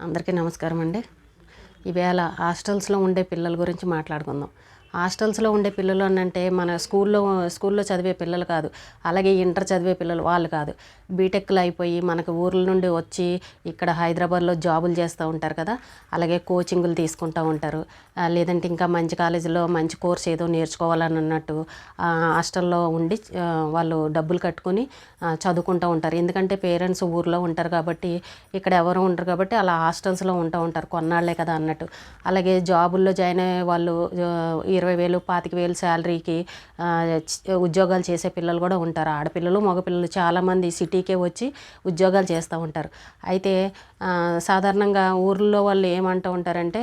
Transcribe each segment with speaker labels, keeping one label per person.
Speaker 1: అందరికీ నమస్కారం అండి. ఈవేళ హాస్టల్స్లో ఉండే పిల్లల గురించి మాట్లాడుకుందాం. హాస్టల్స్లో ఉండే పిల్లలు అని అంటే మన స్కూల్లో స్కూల్లో చదివే పిల్లలు కాదు. అలాగే ఇంటర్ చదివే పిల్లలు వాళ్ళు కాదు. బీటెక్లు అయిపోయి మనకు ఊర్ల నుండి వచ్చి ఇక్కడ హైదరాబాద్లో జాబులు చేస్తూ ఉంటారు కదా. అలాగే కోచింగ్లు తీసుకుంటూ ఉంటారు. లేదంటే ఇంకా మంచి కాలేజీలో మంచి కోర్స్ ఏదో నేర్చుకోవాలని అన్నట్టు హాస్టల్లో ఉండి వాళ్ళు డబ్బులు కట్టుకొని చదువుకుంటూ ఉంటారు. ఎందుకంటే పేరెంట్స్ ఊర్లో ఉంటారు కాబట్టి ఇక్కడ ఎవరు ఉంటారు కాబట్టి అలా హాస్టల్స్లో ఉంటూ ఉంటారు కొన్నాళ్ళే కదా అన్నట్టు. అలాగే జాబుల్లో జాయిన్ అయ్యే వాళ్ళు ఇరవై వేలు పాతిక వేలు శాలరీకి ఉద్యోగాలు చేసే పిల్లలు కూడా ఉంటారు. ఆడపిల్లలు మగపిల్లలు చాలామంది సిటీకే వచ్చి ఉద్యోగాలు చేస్తూ ఉంటారు. అయితే సాధారణంగా ఊర్లో వాళ్ళు ఏమంటూ ఉంటారంటే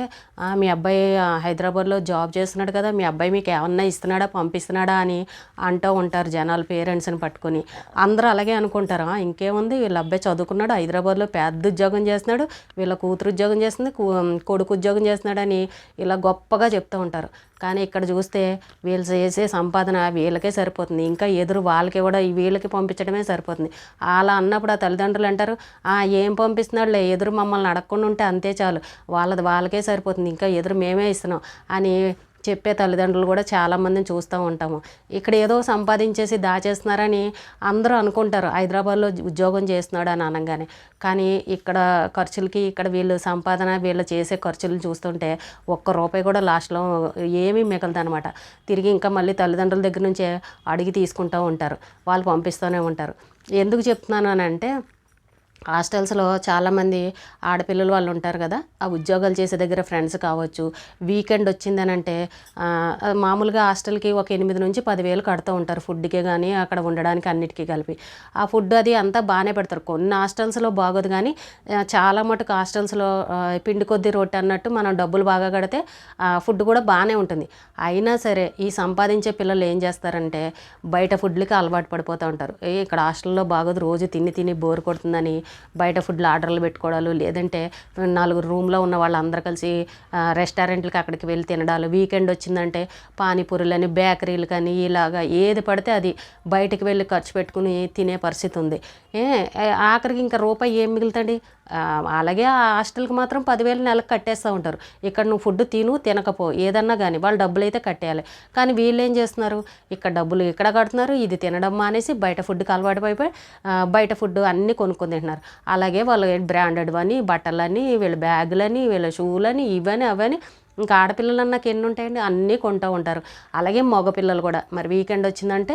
Speaker 1: మీ అబ్బాయి హైదరాబాద్లో జాబ్ చేస్తున్నాడు కదా మీ అబ్బాయి మీకు ఏమన్నా ఇస్తున్నాడా పంపిస్తున్నాడా అని అంటూ ఉంటారు జనాలు పేరెంట్స్ని పట్టుకొని. అందరూ అలాగే అనుకుంటారు. ఇంకేముంది వీళ్ళ అబ్బాయి చదువుకున్నాడు హైదరాబాద్లో పెద్ద ఉద్యోగం చేస్తున్నాడు వీళ్ళ కూతురు ఉద్యోగం చేస్తుంది కొడుకు ఉద్యోగం చేస్తున్నాడని ఇలా గొప్పగా చెప్తూ ఉంటారు. కానీ ఇక్కడ చూస్తే వీళ్ళు చేసే సంపాదన వీళ్ళకే సరిపోతుంది. ఇంకా ఎదురు వాళ్ళకి కూడా వీళ్ళకి పంపించడమే సరిపోతుంది. అలా అన్నప్పుడు ఆ తల్లిదండ్రులు అంటారు "ఆ, ఏం పంపిస్తున్నాడులే? ఎదురు మమ్మల్ని అడగకుండా ఉంటే అంతే చాలు. వాళ్ళది వాళ్ళకే సరిపోతుంది. ఇంకా ఎదురు మేమే ఇస్తున్నాం. అని చెప్పే తల్లిదండ్రులు కూడా చాలామందిని చూస్తూ ఉంటాము. ఇక్కడ ఏదో సంపాదించేసి దాచేస్తున్నారని అందరూ అనుకుంటారు. హైదరాబాద్లో ఉద్యోగం చేస్తున్నాడు అని అనగానే. కానీ ఇక్కడ ఖర్చులకి ఇక్కడ వీళ్ళు సంపాదన వీళ్ళు చేసే ఖర్చులు చూస్తుంటే ఒక్క రూపాయి కూడా లాస్ట్లో ఏమీ మిగలదనమాట తిరిగి ఇంకా మళ్ళీ తల్లిదండ్రుల దగ్గర నుంచే అడిగి తీసుకుంటూ ఉంటారు. వాళ్ళు పంపిస్తూనే ఉంటారు. ఎందుకు చెప్తున్నాను అని అంటే హాస్టల్స్లో చాలామంది ఆడపిల్లలు వాళ్ళు ఉంటారు కదా ఆ ఉద్యోగాలు చేసే దగ్గర ఫ్రెండ్స్ కావచ్చు వీకెండ్ వచ్చిందనంటే మామూలుగా హాస్టల్కి ఒక ఎనిమిది నుంచి పదివేలు కడుతూ ఉంటారు ఫుడ్కే కానీ అక్కడ ఉండడానికి అన్నిటికీ కలిపి. ఆ ఫుడ్ అది అంతా బాగానే పెడతారు. కొన్ని హాస్టల్స్లో బాగోదు కానీ చాలా మటుకు హాస్టల్స్లో పిండి కొద్ది రొట్టె అన్నట్టు మనం డబ్బులు బాగా కడితే ఆ, ఫుడ్ కూడా బాగానే ఉంటుంది. అయినా సరే ఈ సంపాదించే పిల్లలు ఏం చేస్తారంటే బయట ఫుడ్లకి అలవాటు పడిపోతూ ఉంటారు. ఏ ఇక్కడ హాస్టల్లో బాగోదు రోజు తిని తిని బోర్ కొడుతుందని బయట ఫుడ్లు ఆర్డర్లు పెట్టుకోవడాలు లేదంటే నలుగురు రూమ్లో ఉన్న వాళ్ళందరూ కలిసి రెస్టారెంట్లకి అక్కడికి వెళ్ళి తినడాలు వీకెండ్ వచ్చిందంటే పానీపూరీలని బేకరీలు కానీ ఇలాగా ఏది పడితే అది బయటికి వెళ్ళి ఖర్చు పెట్టుకుని తినే పరిస్థితి ఉంది. ఏ ఆఖరికి ఇంకా రూపాయి ఏం మిగులుతండి? అలాగే ఆ హాస్టల్కి మాత్రం పదివేలు నెలకు కట్టేస్తూ ఉంటారు. ఇక్కడ నువ్వు ఫుడ్ తిను తినకపో ఏదన్నా కానీ వాళ్ళు డబ్బులు అయితే కట్టేయాలి. కానీ వీళ్ళు ఏం చేస్తున్నారు? ఇక్కడ డబ్బులు ఇక్కడ కడుతున్నారు ఇది తినడం మానేసి బయట ఫుడ్కి అలవాటు పడిపోయి బయట ఫుడ్ అన్నీ కొనుక్కొని తింటున్నారు. అలాగే వాళ్ళు బ్రాండెడ్ అని బట్టలని వీళ్ళ బ్యాగులని వీళ్ళ షూలని ఇవని అవని ఇంకా ఆడపిల్లలు అన్నాక ఎన్ని ఉంటాయండి? అన్నీ కొంటూ ఉంటారు. అలాగే మగపిల్లలు కూడా. మరి వీకెండ్ వచ్చిందంటే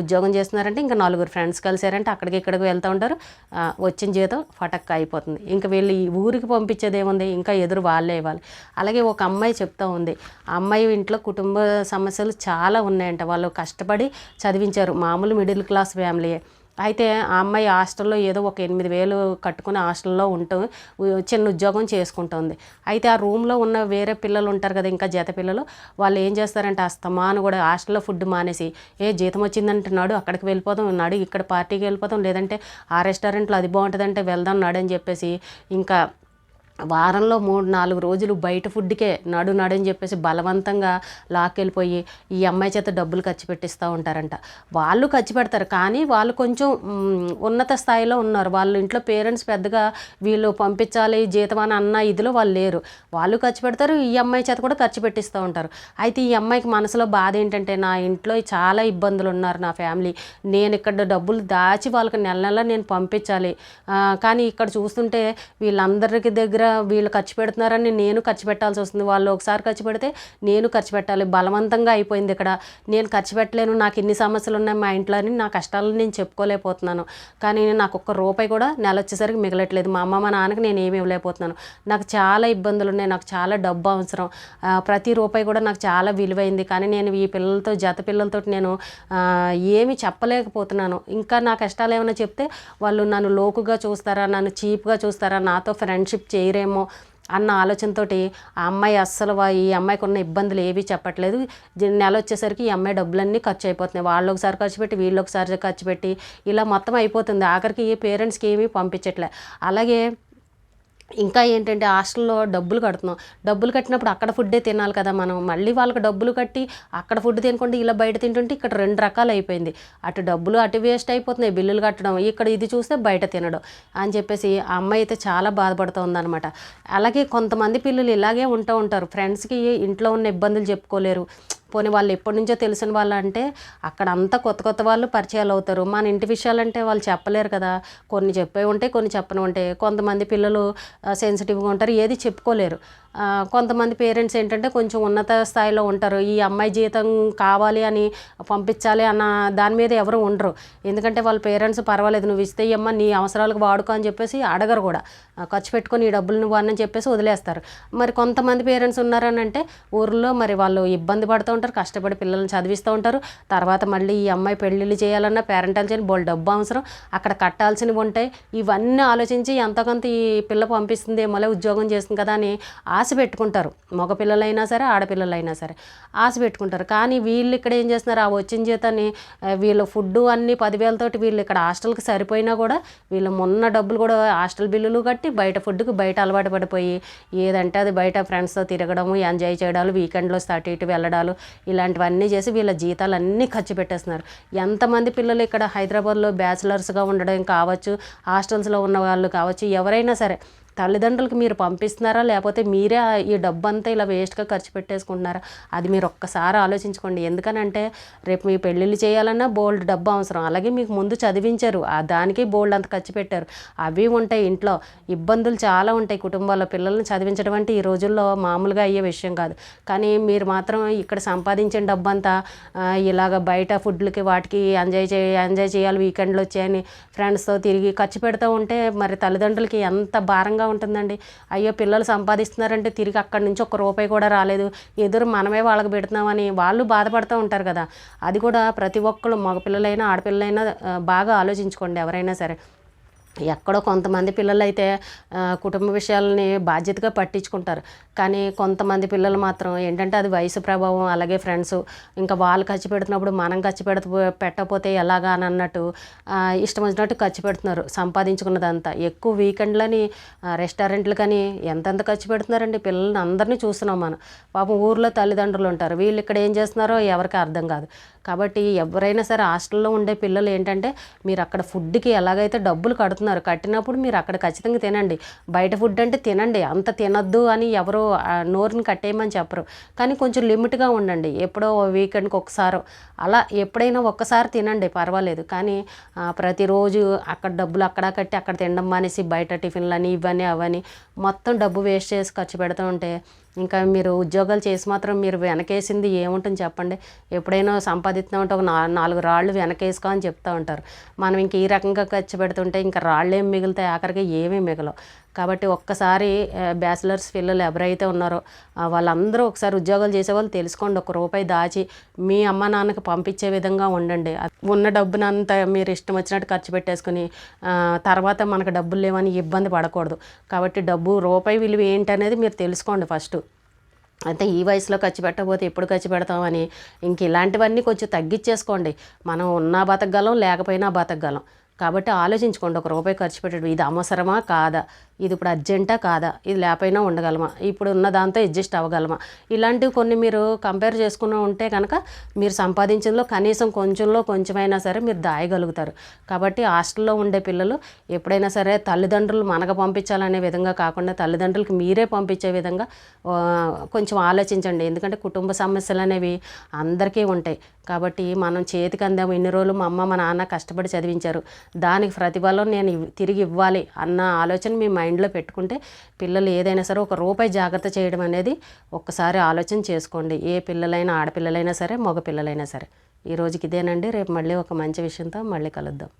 Speaker 1: ఉద్యోగం చేస్తున్నారంటే ఇంకా నలుగురు ఫ్రెండ్స్ కలిసారంటే అక్కడికి ఇక్కడికి వెళ్తూ ఉంటారు. వచ్చిన జీతం ఫటక్ అయిపోతుంది. ఇంకా వీళ్ళు ఈ ఊరికి పంపించేది ఏముంది ఇంకా ఎదురు వాళ్ళే ఇవ్వాలి. అలాగే ఒక అమ్మాయి చెప్తూ ఉంది. ఆ అమ్మాయి ఇంట్లో కుటుంబ సమస్యలు చాలా ఉన్నాయంట. వాళ్ళు కష్టపడి చదివించారు. మామూలు మిడిల్ క్లాస్ ఫ్యామిలీయే. అయితే ఆ అమ్మాయి హాస్టల్లో ఏదో ఒక ఎనిమిది వేలు కట్టుకుని హాస్టల్లో ఉంటూ చిన్న ఉద్యోగం చేసుకుంటుంది. అయితే ఆ రూమ్లో ఉన్న వేరే పిల్లలు ఉంటారు కదా ఇంకా జత పిల్లలు వాళ్ళు ఏం చేస్తారంటే అస్తమాను కూడా హాస్టల్లో ఫుడ్ మానేసి ఏ జీతం వచ్చిందంటున్నాడు అక్కడికి వెళ్ళిపోదాం నాడు ఇక్కడ పార్టీకి వెళ్ళిపోదాం లేదంటే ఆ రెస్టారెంట్లో అది బాగుంటుందంటే వెళ్దాం నాడు అని చెప్పేసి ఇంకా వారంలో మూడు నాలుగు రోజులు బయట ఫుడ్కే నడు నడు అని చెప్పేసి బలవంతంగా లాక్కెళ్ళిపోయి ఈ అమ్మాయి చేత డబ్బులు ఖర్చు పెట్టిస్తూ ఉంటారంట. వాళ్ళు ఖర్చు పెడతారు కానీ వాళ్ళు కొంచెం ఉన్నత స్థాయిలో ఉన్నారు. వాళ్ళు ఇంట్లో పేరెంట్స్ పెద్దగా వీళ్ళు పంపించాలి జీతం అని అన్న ఇదిలో వాళ్ళు లేరు. వాళ్ళు ఖర్చు పెడతారు ఈ అమ్మాయి చేత కూడా ఖర్చు పెట్టిస్తూ ఉంటారు. అయితే ఈ అమ్మాయికి మనసులో బాధ ఏంటంటే నా ఇంట్లో చాలా ఇబ్బందులు ఉన్నారు నా ఫ్యామిలీ. నేను ఇక్కడ డబ్బులు దాచి వాళ్ళకి నెల నెల నేను పంపించాలి. కానీ ఇక్కడ చూస్తుంటే వీళ్ళందరికి దగ్గర వీళ్ళు ఖర్చు పెడుతున్నారని నేను ఖర్చు పెట్టాల్సి వస్తుంది. వాళ్ళు ఒకసారి ఖర్చు పెడితే నేను ఖర్చు పెట్టాలి. బలవంతంగా అయిపోయింది ఇక్కడ. నేను ఖర్చు పెట్టలేను. నాకు ఇన్ని సమస్యలు ఉన్నాయి మా ఇంట్లో అని నా కష్టాలను నేను చెప్పుకోలేకపోతున్నాను. కానీ నాకు ఒక్క రూపాయి కూడా నెల వచ్చేసరికి మిగలట్లేదు. మా అమ్మ మా నాన్నకి నేను ఏమి ఇవ్వలేకపోతున్నాను. నాకు చాలా ఇబ్బందులు ఉన్నాయి. నాకు చాలా డబ్బు అవసరం. ప్రతి రూపాయి కూడా నాకు చాలా విలువైంది. కానీ నేను ఈ పిల్లలతో జత పిల్లలతో నేను ఏమి చెప్పలేకపోతున్నాను. ఇంకా నా కష్టాలు ఏమైనా చెప్తే వాళ్ళు నన్ను లోకుగా చూస్తారా నన్ను చీప్గా చూస్తారా నాతో ఫ్రెండ్షిప్ చేయరేమో అన్న ఆలోచనతోటి ఆ అమ్మాయి అస్సలు వా- ఈ అమ్మాయికి ఉన్న ఇబ్బందులు ఏవి చెప్పట్లేదు. నెల వచ్చేసరికి ఈ అమ్మాయి డబ్బులన్నీ ఖర్చు అయిపోతున్నాయి వాళ్ళు ఒకసారి ఖర్చు పెట్టి వీళ్ళు ఒకసారి ఖర్చు పెట్టి ఇలా మొత్తం అయిపోతుంది. ఆఖరికి ఈ పేరెంట్స్కి ఏమీ పంపించట్లే. అలాగే ఇంకా ఏంటంటే హాస్టల్లో డబ్బులు కడుతున్నాం. డబ్బులు కట్టినప్పుడు అక్కడ ఫుడ్డే తినాలి కదా మనం. మళ్ళీ వాళ్ళకి డబ్బులు కట్టి అక్కడ ఫుడ్ తినకుండా ఇలా బయట తింటుంటే ఇక్కడ రెండు రకాలు అయిపోయింది. అటు డబ్బులు అటు వేస్ట్ అయిపోతున్నాయి. బిల్లులు కట్టడం ఇక్కడ ఇది చూస్తే బయట తినడం అని చెప్పేసి ఆ అమ్మాయి అయితే చాలా బాధపడుతుంది అనమాట అలాగే కొంతమంది పిల్లలు ఇలాగే ఉంటూ ఉంటారు. ఫ్రెండ్స్కి ఇంట్లో ఉన్న ఇబ్బందులు చెప్పుకోలేరు. పోనీ వాళ్ళు ఎప్పటి నుంచో తెలిసిన వాళ్ళు అంటే అక్కడ అంతా కొత్త కొత్త వాళ్ళు పరిచయాలు అవుతారు. మన ఇంటి విషయాలంటే వాళ్ళు చెప్పలేరు కదా. కొన్ని చెప్పే ఉంటాయి కొన్ని చెప్పని ఉంటాయి కొంతమంది పిల్లలు సెన్సిటివ్గా ఉంటారు. ఏది చెప్పుకోలేరు. కొంతమంది పేరెంట్స్ ఏంటంటే కొంచెం ఉన్నత స్థాయిలో ఉంటారు. ఈ అమ్మాయి జీతం కావాలి అని పంపించాలి అన్న దాని మీద ఎవరు ఉండరు. ఎందుకంటే వాళ్ళ పేరెంట్స్ పర్వాలేదు నువ్వు ఇస్తే అమ్మ నీ అవసరాలకు వాడుకో అని చెప్పేసి అడగరు కూడా. ఖర్చు పెట్టుకొని ఈ డబ్బులు నువ్వు అని చెప్పేసి వదిలేస్తారు. మరి కొంతమంది పేరెంట్స్ ఉన్నారని అంటే ఊర్లో మరి వాళ్ళు ఇబ్బంది పడుతూ ఉంటారు కష్టపడి పిల్లల్ని చదివిస్తూ ఉంటారు. తర్వాత మళ్ళీ ఈ అమ్మాయి పెళ్ళిళ్ళు చేయాలన్నా పేరెంటాలు చేయాలి బోల్ డబ్బు అవసరం. అక్కడ కట్టాల్సినవి ఉంటాయి. ఇవన్నీ ఆలోచించి ఎంతో కొంత ఈ పిల్ల పంపిస్తుంది మళ్ళీ ఉద్యోగం చేస్తుంది కదా అని ఆశ పెట్టుకుంటారు. మగ పిల్లలైనా సరే ఆడపిల్లలైనా సరే ఆశ పెట్టుకుంటారు. కానీ వీళ్ళు ఇక్కడ ఏం చేస్తున్నారు? ఆ వచ్చిన జీతాన్ని వీళ్ళ ఫుడ్ అన్ని పదివేలతోటి వీళ్ళు ఇక్కడ హాస్టల్కి సరిపోయినా కూడా వీళ్ళు మొన్న డబ్బులు కూడా హాస్టల్ బిల్లులు కట్టి బయట ఫుడ్కి బయట అలవాటు పడిపోయి ఏదంటే అది బయట ఫ్రెండ్స్తో తిరగడము ఎంజాయ్ చేయడాలు వీకెండ్లో స్టార్ట్ ఇటు వెళ్ళడాలు ఇలాంటివన్నీ చేసి వీళ్ళ జీతాలు అన్నీ ఖర్చు పెట్టేస్తున్నారు. ఎంతమంది పిల్లలు ఇక్కడ హైదరాబాద్లో బ్యాచిలర్స్గా ఉండడం కావచ్చు హాస్టల్స్లో ఉన్న వాళ్ళు కావచ్చు ఎవరైనా సరే తల్లిదండ్రులకు మీరు పంపిస్తున్నారా? లేకపోతే మీరే ఈ డబ్బు అంతా ఇలా వేస్ట్గా ఖర్చు పెట్టేసుకుంటున్నారా? అది మీరు ఒక్కసారి ఆలోచించుకోండి. ఎందుకనంటే రేపు మీ పెళ్ళిళ్ళు చేయాలన్నా బోల్డ్ డబ్బు అవసరం. అలాగే మీకు ముందు చదివించారు. ఆ దానికి బోల్డ్ అంత ఖర్చు పెట్టారు. అవి ఉంటాయి ఇంట్లో. ఇబ్బందులు చాలా ఉంటాయి కుటుంబాల్లో. పిల్లల్ని చదివించడం అంటే ఈ రోజుల్లో మామూలుగా అయ్యే విషయం కాదు. కానీ మీరు మాత్రం ఇక్కడ సంపాదించిన డబ్బు అంతా ఇలాగ బయట ఫుడ్లకి వాటికి ఎంజాయ్ చే ఎంజాయ్ చేయాలి. వీకెండ్లు వచ్చాయని ఫ్రెండ్స్తో తిరిగి ఖర్చు పెడుతూ ఉంటే మరి తల్లిదండ్రులకి ఎంత భారంగా ఉంటుందండి. అయ్యో పిల్లలు సంపాదిస్తున్నారంటే తిరిగి అక్కడి నుంచి ఒక రూపాయి కూడా రాలేదు. ఎదురు మనమే వాళ్ళకి పెడుతున్నామని వాళ్ళు బాధపడుతూ ఉంటారు కదా. అది కూడా ప్రతి ఒక్కరు మగపిల్లలైనా ఆడపిల్లలైనా బాగా ఆలోచించుకోండి ఎవరైనా సరే. ఎక్కడో కొంతమంది పిల్లలు అయితే కుటుంబ విషయాలని బాధ్యతగా పట్టించుకుంటారు. కానీ కొంతమంది పిల్లలు మాత్రం ఏంటంటే అది వయసు ప్రభావం అలాగే ఫ్రెండ్స్ ఇంకా వాళ్ళు ఖర్చు పెడుతున్నప్పుడు మనం ఖర్చు పెడత పెట్టకపోతే ఎలాగా అని అన్నట్టు ఇష్టం వచ్చినట్టు ఖర్చు పెడుతున్నారు సంపాదించుకున్నదంతా. ఎక్కువ వీకెండ్లని రెస్టారెంట్లు కానీ ఎంతెంత ఖర్చు పెడుతున్నారండి? పిల్లల్ని అందరినీ చూస్తున్నాం మనం. పాపం ఊర్లో తల్లిదండ్రులు ఉంటారు. వీళ్ళు ఇక్కడ ఏం చేస్తున్నారో ఎవరికి అర్థం కాదు. కాబట్టి ఎవరైనా సరే హాస్టల్లో ఉండే పిల్లలు ఏంటంటే మీరు అక్కడ ఫుడ్కి ఎలాగైతే డబ్బులు కడుతున్నారు కట్టినప్పుడు మీరు అక్కడ ఖచ్చితంగా తినండి. బయట ఫుడ్ అంటే తినండి. అంత తినద్దు అని ఎవరో ఆ, నోరుని కట్టేయమని చెప్పరు. కానీ కొంచెం లిమిట్గా ఉండండి. ఎప్పుడో వీకెండ్కి ఒకసారో. అలా ఎప్పుడైనా ఒక్కసారి తినండి పర్వాలేదు. కానీ ప్రతిరోజు అక్కడ డబ్బులు అక్కడ కట్టి అక్కడ తినడం మానేసి బయట టిఫిన్లు అని ఇవన్నీ అవని మొత్తం డబ్బు వేస్ట్ చేసి ఖర్చు పెడుతూ ఉంటే ఇంకా మీరు ఉద్యోగాలు చేసి మాత్రం మీరు వెనకేసింది ఏముంటుంది చెప్పండి. ఎప్పుడైనా సంపాదిస్తున్నామంటే ఒక నాలుగు రాళ్ళు వెనకేసుకో అని చెప్తూ ఉంటారు. మనం ఇంక ఈ రకంగా ఖర్చు పెడుతుంటే ఇంకా రాళ్ళు ఏం మిగులుతాయి? ఆఖరికి ఏమీ మిగలవు. కాబట్టి ఒక్కసారి బ్యాచిలర్స్ పిల్లలు ఎవరైతే ఉన్నారో వాళ్ళందరూ ఒకసారి ఉద్యోగాలు చేసే వాళ్ళు తెలుసుకోండి. ఒక రూపాయి దాచి మీ అమ్మ నాన్నకి పంపించే విధంగా ఉండండి. ఉన్న డబ్బునంతా మీరు ఇష్టం వచ్చినట్టు ఖర్చు పెట్టేసుకుని తర్వాత మనకు డబ్బులు లేవని ఇబ్బంది పడకూడదు. కాబట్టి డబ్బు రూపాయి విలువ ఏంటనేది మీరు తెలుసుకోండి ఫస్ట్. అయితే ఈ వయసులో ఖర్చు పెట్టకపోతే ఎప్పుడు ఖర్చు పెడతామని ఇంక ఇలాంటివన్నీ కొంచెం తగ్గించేసుకోండి మనం ఉన్నా బతకగలం లేకపోయినా బతకగలం. కాబట్టి ఆలోచించుకోండి ఒక రూపాయి ఖర్చు పెట్టడం ఇది అవసరమా కాదా? ఇది ఇప్పుడు అర్జెంటా కాదా? ఇది లేకపోయినా ఉండగలమా? ఇప్పుడు ఉన్న దాంతో అడ్జస్ట్ అవ్వగలమా? ఇలాంటివి కొన్ని మీరు కంపేర్ చేసుకుని ఉంటే కనుక మీరు సంపాదించిందో కనీసం కొంచెంలో కొంచెమైనా సరే మీరు దాయగలుగుతారు. కాబట్టి హాస్టల్లో ఉండే పిల్లలు ఎప్పుడైనా సరే తల్లిదండ్రులు మనకు పంపించాలనే విధంగా కాకుండా తల్లిదండ్రులకి మీరే పంపించే విధంగా కొంచెం ఆలోచించండి. ఎందుకంటే కుటుంబ సమస్యలు అనేవి అందరికీ ఉంటాయి. కాబట్టి మనం చేతికి అందాము. ఇన్ని రోజులు మా అమ్మ మా నాన్న కష్టపడి చదివించారు. దానికి ప్రతిఫలం నేను తిరిగి ఇవ్వాలి అన్న ఆలోచన మీ మైండ్ మైండ్లో పెట్టుకుంటే పిల్లలు ఏదైనా సరే ఒక రూపాయి జాగ్రత్త చేయడం అనేది ఒక్కసారి ఆలోచన చేసుకోండి. ఏ పిల్లలైనా ఆడపిల్లలైనా సరే మగ పిల్లలైనా సరే. ఈ రోజుకి ఇదేనండి. రేపు మళ్ళీ ఒక మంచి విషయంతో మళ్ళీ కలుద్దాం.